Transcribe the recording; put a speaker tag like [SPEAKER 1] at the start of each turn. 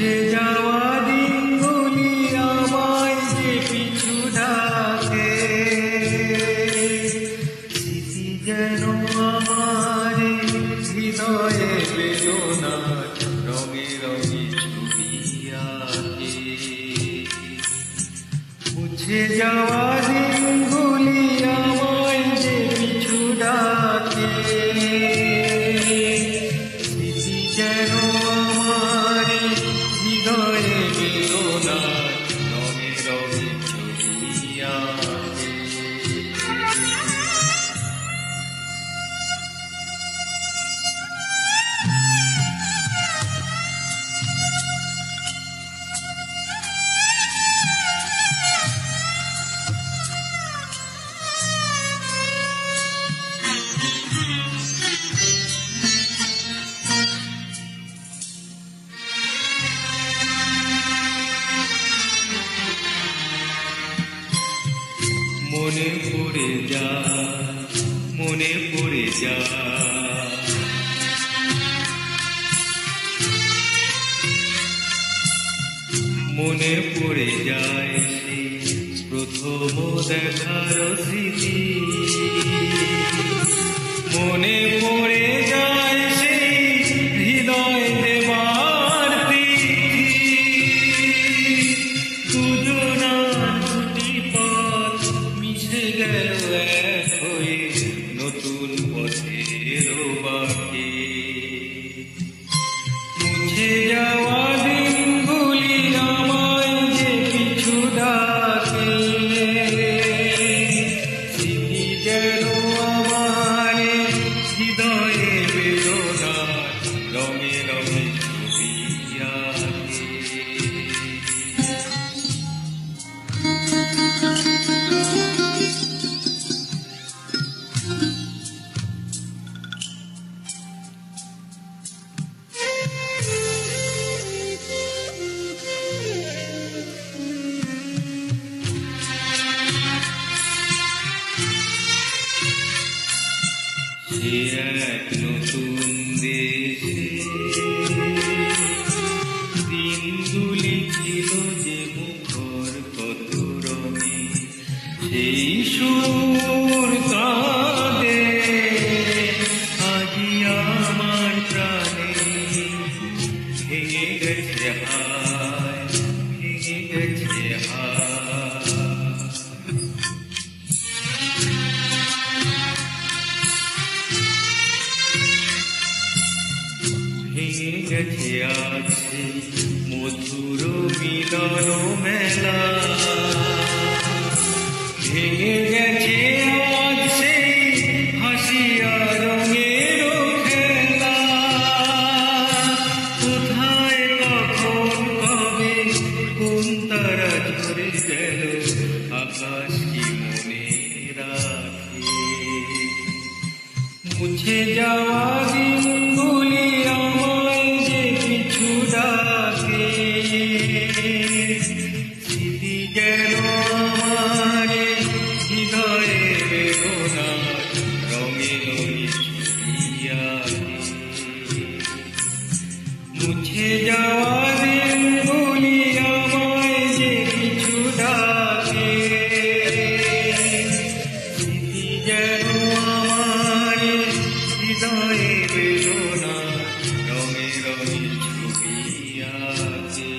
[SPEAKER 1] মুছে যাওয়া দিনগুলি আমায় পিছু ডাকে। স্মৃতি যেন আমার হৃদয়ে বেদনা, রঙে রঙে ছবি আঁকে মুছে যাওয়া দিনগুলি মনে পড়ে যা মনে পড়ে যা। মনে পড়ে যায় প্রথম দেখার স্মৃতি মনে পড়ে হৃদয়ে বেদনা এক নতুন দেশে দিনগুলি ছিল যে মুখর কত রঙে সেই সুর আজ হাসিয়া কোথায় কবে মুছে যাওয়া দিনগুলি মুছে যাওয়া দিনগুলি যে কিছু ডাকে। স্মৃতি যেন আমার হৃদয়ে বেদনা, রঙে রঙে ছবি আছে